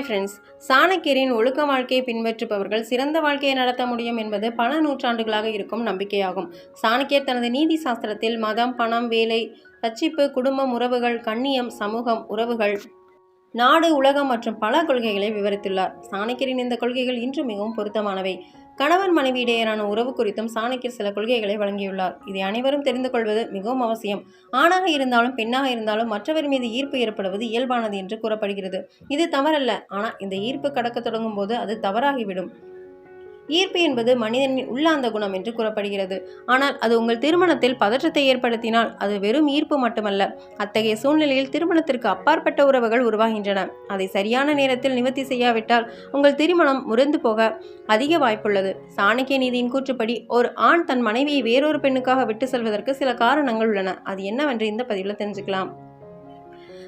Friends சாணக்கியரின் ஒழுக்க வாழ்க்கையை பின்பற்றுபவர்கள் சிறந்த வாழ்க்கையை நடத்த முடியும் என்பது பல நூற்றாண்டுகளாக இருக்கும் நம்பிக்கையாகும். சாணக்கியர் தனது நீதி சாஸ்திரத்தில் மதம் பணம் வேலை ரட்சிப்பு குடும்பம் உறவுகள் கண்ணியம் சமூகம் உறவுகள் நாடு உலகம் மற்றும் பல கொள்கைகளை விவரித்துள்ளார். சாணக்கியரின் இந்த கொள்கைகள் இன்று மிகவும் பொருத்தமானவை. கணவன் மனைவி இடையேயான உறவு குறித்தும் சாணக்கியர் சில கொள்கைகளை வழங்கியுள்ளார். இதை அனைவரும் தெரிந்து கொள்வது மிகவும் அவசியம். ஆணாக இருந்தாலும் பெண்ணாக இருந்தாலும் மற்றவர் மீது ஈர்ப்பு ஏற்படுவது இயல்பானது என்று கூறப்படுகிறது. இது தவறல்ல. ஆனால் இந்த ஈர்ப்பு கடக்க தொடங்கும் போது அது தவறாகிவிடும். ஈர்ப்பு என்பது மனிதனின் உள்ளார்ந்த குணம் என்று கூறப்படுகிறது. ஆனால் அது உங்கள் திருமணத்தில் பதற்றத்தை ஏற்படுத்தினால் அது வெறும் ஈர்ப்பு மட்டுமல்ல அத்தகைய சூழ்நிலையில் திருமணத்திற்கு அப்பாற்பட்ட உறவுகள் உருவாகின்றன. அதை சரியான நேரத்தில் நிவர்த்தி செய்யாவிட்டால் உங்கள் திருமணம் முறிந்து போக அதிக வாய்ப்புள்ளது. சாணக்கிய நீதியின் கூற்றுப்படி ஒரு ஆண் தன் மனைவியை வேறொரு பெண்ணுக்காக விட்டு செல்வதற்கு சில காரணங்கள் உள்ளன. அது என்னவென்று இந்த பதிவில் தெரிஞ்சுக்கலாம்.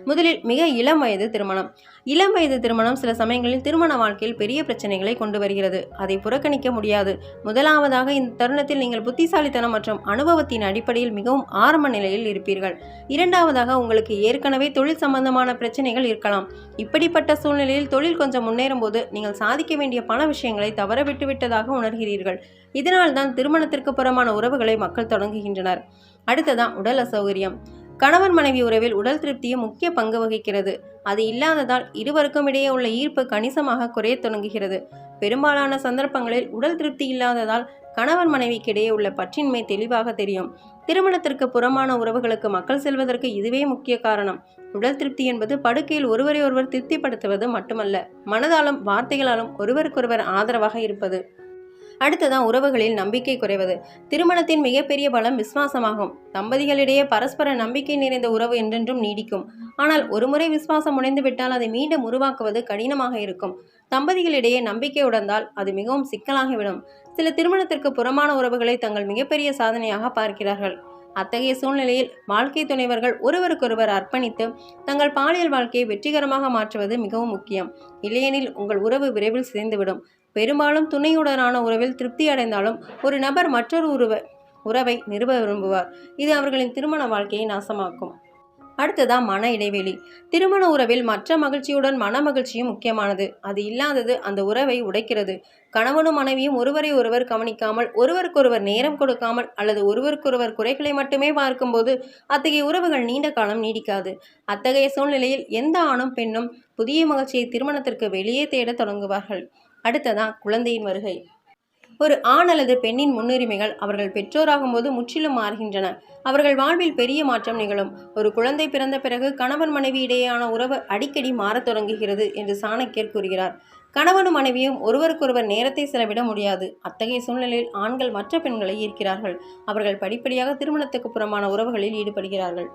முதலில் மிக இளம் வயது திருமணம். இளம் வயது திருமணம் சில சமயங்களில் திருமண வாழ்க்கையில் பெரிய பிரச்சனைகளை கொண்டு வருகிறது. அதை புறக்கணிக்க முடியாது. முதலாவதாக இந்த தருணத்தில் நீங்கள் புத்திசாலித்தனம் மற்றும் அனுபவத்தின் அடிப்படையில் மிகவும் ஆரம்ப நிலையில் இருப்பீர்கள். இரண்டாவதாக உங்களுக்கு ஏற்கனவே தொழில் சம்பந்தமான பிரச்சனைகள் இருக்கலாம். இப்படிப்பட்ட சூழ்நிலையில் தொழில் கொஞ்சம் முன்னேறும் போது நீங்கள் சாதிக்க வேண்டிய பல விஷயங்களை தவற விட்டுவிட்டதாக உணர்கிறீர்கள். இதனால்தான் திருமணத்திற்கு புறமான உறவுகளை மக்கள் தொடங்குகின்றனர். அடுத்ததான் உடல் அசௌகரியம். கணவன் மனைவி உறவில் உடல் திருப்தியும் முக்கிய பங்கு வகிக்கிறது. அது இல்லாததால் இருவருக்கும் இடையே உள்ள ஈர்ப்பு கணிசமாக குறையத் தொடங்குகிறது. பெரும்பாலான சந்தர்ப்பங்களில் உடல் திருப்தி இல்லாததால் கணவன் மனைவிக்கு இடையே உள்ள பற்றின்மை தெளிவாக தெரியும். திருமணத்திற்கு புறமான உறவுகளுக்கு மக்கள் செல்வதற்கு இதுவே முக்கிய காரணம். உடல் திருப்தி என்பது படுக்கையில் ஒருவரை ஒருவர் திருப்திப்படுத்துவது மட்டுமல்ல மனதாலும் வார்த்தைகளாலும் ஒருவருக்கொருவர் ஆதரவாக இருப்பது. அடுத்ததான் உறவுகளில் நம்பிக்கை குறைவது. திருமணத்தின் மிகப்பெரிய பலம் விசுவாசமாகும். தம்பதிகளிடையே பரஸ்பர நம்பிக்கை நிறைந்த உறவு என்றென்றும் நீடிக்கும். ஆனால் ஒருமுறை விசுவாசம் உடைந்துவிட்டால் அதை மீண்டும் உருவாக்குவது கடினமாக இருக்கும். தம்பதிகளிடையே நம்பிக்கை உடந்தால் அது மிகவும் சிக்கலாகிவிடும். சில திருமணத்திற்கு புறமான உறவுகளை தங்கள் மிகப்பெரிய சாதனையாக பார்க்கிறார்கள். அத்தகைய சூழ்நிலையில் வாழ்க்கை துணைவர்கள் ஒருவருக்கொருவர் அர்ப்பணித்து தங்கள் பாலியல் வாழ்க்கையை வெற்றிகரமாக மாற்றுவது மிகவும் முக்கியம். இல்லையெனில் உங்கள் உறவு விரைவில் சிதைந்துவிடும். பெரும்பாலும் துணையுடனான உறவில் திருப்தி அடைந்தாலும் ஒரு நபர் மற்றொரு உருவ உறவை நிறுவ விரும்புவார். இது அவர்களின் திருமண வாழ்க்கையை நாசமாக்கும். அடுத்ததா மன இடைவெளி. திருமண உறவில் மற்ற மகிழ்ச்சியுடன் மன மகிழ்ச்சியும் முக்கியமானது. அது இல்லாதது அந்த உறவை உடைக்கிறது. கணவனும் மனைவியும் ஒருவரை ஒருவர் கவனிக்காமல் ஒருவருக்கொருவர் நேரம் கொடுக்காமல் அல்லது ஒருவருக்கொருவர் குறைகளை மட்டுமே பார்க்கும்போது அத்தகைய உறவுகள் நீண்ட காலம் நீடிக்காது. அத்தகைய சூழ்நிலையில் எந்த ஆணும் பெண்ணும் புதிய மகிழ்ச்சியை திருமணத்திற்கு வெளியே தேட தொடங்குவார்கள். அடுத்ததான் குழந்தையின் வருகை. ஒரு ஆண் அல்லது பெண்ணின் முன்னுரிமைகள் அவர்கள் பெற்றோராகும் போது முற்றிலும் மாறுகின்றன. அவர்கள் வாழ்வில் பெரிய மாற்றம் நிகழும். ஒரு குழந்தை பிறந்த பிறகு கணவன் மனைவி இடையேயான உறவு அடிக்கடி மாறத் தொடங்குகிறது என்று சாணக்கியர் கூறுகிறார். கணவனும் மனைவியும் ஒருவருக்கொருவர் நேரத்தை செலவிட முடியாது. அத்தகைய சூழ்நிலையில் ஆண்கள் மற்ற பெண்களை ஈர்க்கிறார்கள். அவர்கள் படிப்படியாக திருமணத்துக்கு புறமான உறவுகளில் ஈடுபடுகிறார்கள்.